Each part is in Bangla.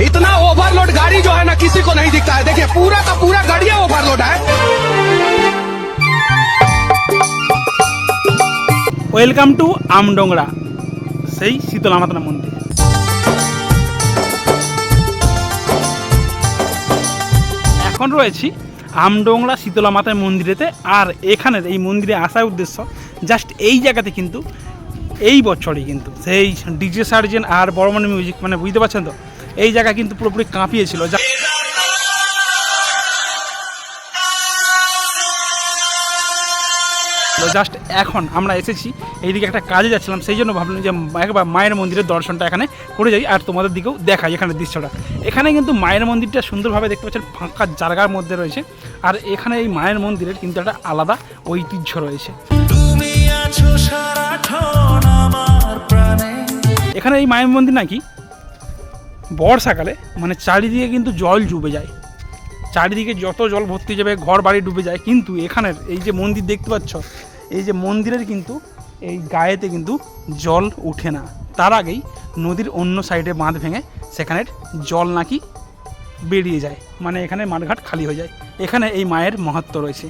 इतना ओवरलोड गाड़ी जो है ना किसी को नहीं दिखता है देखिए पूरा का पूरा गाड़ियां ओवरलोड है ওয়েলকাম টু আমডোংরা সেই শীতলা মাতা মন্দির এখন রয়েছি আমডোংরা শীতলা মাতার মন্দিরেতে আর এখানের এই মন্দিরে আসার উদ্দেশ্য জাস্ট এই জায়গাতে কিন্তু এই বছরই কিন্তু সেই ডিজে সার্জেন আর বড়মনি মিউজিক মানে বুঝতে পারছেন তো এই জায়গা কিন্তু পুরোপুরি কাঁপিয়েছিল। যা জাস্ট এখন আমরা এসেছি এইদিকে একটা কাজে যাচ্ছিলাম সেই জন্য ভাবলাম যে একবার মায়ের মন্দিরের দর্শনটা এখানে করে যাই আর তোমাদের দিকেও দেখাই এখানে দৃশ্যটা। এখানে কিন্তু মায়ের মন্দিরটা সুন্দরভাবে দেখতে পাচ্ছেন ফাঁকা জায়গার মধ্যে রয়েছে। আর এখানে এই মায়ের মন্দিরের কিন্তু একটা আলাদা ঐতিহ্য রয়েছে। এখানে এই মায়ের মন্দির নাকি বর্ষাকালে মানে চারিদিকে কিন্তু জল ডুবে যায়। চারিদিকে যত জল ভর্তি যাবে ঘর বাড়ি ডুবে যায়, কিন্তু এখানের এই যে মন্দির দেখতে পাচ্ছ, এই যে মন্দিরের কিন্তু এই গায়েতে কিন্তু জল উঠে না। তার আগেই নদীর অন্য সাইডে বাঁধ ভেঙে সেখানের জল নাকি বেরিয়ে যায় মানে এখানে মাঠঘাট খালি হয়ে যায়। এখানে এই মায়ের মহত্ব রয়েছে।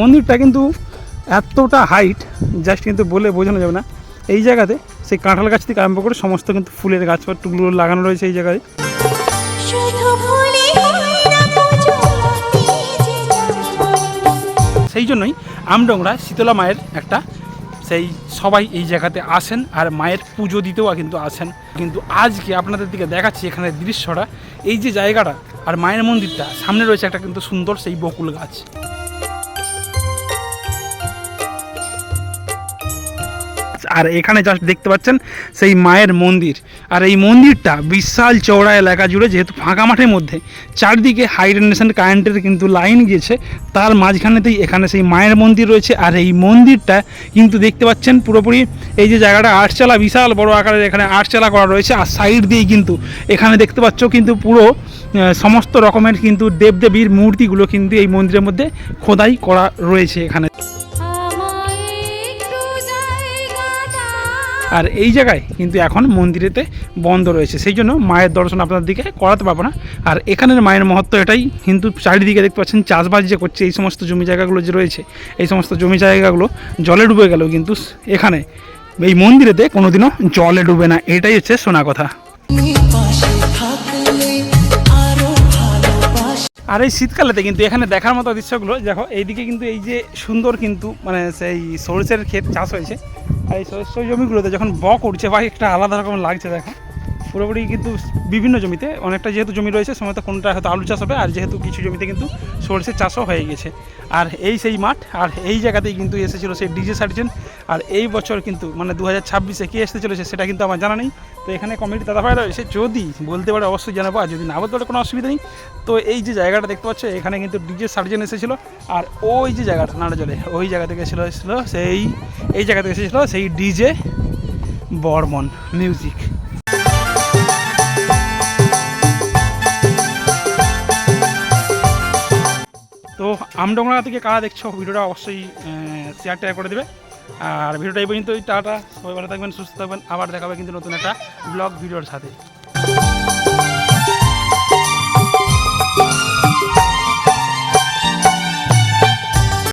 মন্দিরটা কিন্তু এতটা হাইট জাস্ট কিন্তু বলে বোঝানো যাবে না। এই জায়গাতে সেই কাঁঠাল গাছ থেকে আরম্ভ করে সমস্ত কিন্তু ফুলের গাছপাটগুলো লাগানো রয়েছে এই জায়গায়। সেই জন্যই আমডোংরা শীতলা মায়ের একটা সেই সবাই এই জায়গাতে আসেন আর মায়ের পুজো দিতেও কিন্তু আসেন। কিন্তু আজকে আপনাদের দিকে দেখাচ্ছি এখানে দৃশ্যটা। এই যে জায়গাটা আর মায়ের মন্দিরটা সামনে রয়েছে একটা কিন্তু সুন্দর সেই বকুল গাছ। আর এখানে জাস্ট দেখতে পাচ্ছেন সেই মায়ের মন্দির। আর এই মন্দিরটা বিশাল চওড়া এলাকা জুড়ে, যেহেতু ফাঁকা মাঠের মধ্যে, চারদিকে হাই টেনশন কারেন্টের কিন্তু লাইন গিয়েছে, তার মাঝখানেতেই এখানে সেই মায়ের মন্দির রয়েছে। আর এই মন্দিরটা কিন্তু দেখতে পাচ্ছেন পুরোপুরি এই যে জায়গাটা আটচালা বিশাল বড় আকারের এখানে আটচালা করা রয়েছে। আর সাইড দিয়েই কিন্তু এখানে দেখতে পাচ্ছ কিন্তু পুরো সমস্ত রকমের কিন্তু দেবদেবীর মূর্তিগুলো কিন্তু এই মন্দিরের মধ্যে খোদাই করা রয়েছে এখানে। আর এই জায়গায় কিন্তু এখন মন্দিরেতে বন্ধ রয়েছে। সেই জন্য মায়ের দর্শন আপনার দিকে করাতে পারব না। আর এখানের মায়ের মহত্ব এটাই, কিন্তু চারিদিকে দেখতে পাচ্ছেন চাষবাস যে করছে, এই সমস্ত জমি জায়গাগুলো যে রয়েছে, এই সমস্ত জমি জায়গাগুলো জলে ডুবে গেলেও কিন্তু এখানে। এই মন্দিরেতে কোনোদিনও জলে ডুবে না, এটাই হচ্ছে শোনা কথা। আর এই শীতকালেতে কিন্তু এখানে দেখার মতো দৃশ্যগুলো, দেখো, এইদিকে কিন্তু এই যে সুন্দর কিন্তু মানে সেই সরষের ক্ষেত চাষ হয়েছে। এই সরষের জমিগুলোতে যখন বক উঠছে বা একটা আলাদা রকম লাগছে দেখো। পুরোপুরি কিন্তু বিভিন্ন জমিতে, অনেকটা যেহেতু জমি রয়েছে, সময় তো কোনটা হয়তো আলু চাষ হবে, আর যেহেতু কিছু জমিতে কিন্তু সরষের চাষও হয়ে গেছে। আর এই সেই মাঠ, আর এই জায়গাতেই কিন্তু এসেছিল সেই ডিজে সার্জেন, আর এই বছর কিন্তু মানে দু হাজার ছাব্বিশে কে আসতে চলেছে সেটা কিন্তু আমার জানা নেই। তো এখানে কমিটি দাদা ভাইরা রয়েছে যদি বলতে পারে, অবশ্যই জানাব, আর যদি না বলতে পারে কোনো অসুবিধা নেই। তো এই যে জায়গাটা দেখতে পাচ্ছ, এখানে কিন্তু ডিজে সার্জেন এসেছিল, আর ওই যে জায়গাটা নাড়া জলে ওই জায়গা থেকে এসেছিল এসেছিল সেই, এই জায়গা থেকে এসেছিল সেই ডিজে বর্মন মিউজিক। আমডোংরা থেকে কারা দেখছ, ভিডিওটা অবশ্যই শেয়ার টেয়ার করে দেবে। আর ভিডিওটা এই পর্যন্ত টাটা। সবাই ভালো থাকবেন, সুস্থ থাকবেন। আবার দেখাবে কিন্তু নতুন একটা ব্লগ ভিডিওর সাথে।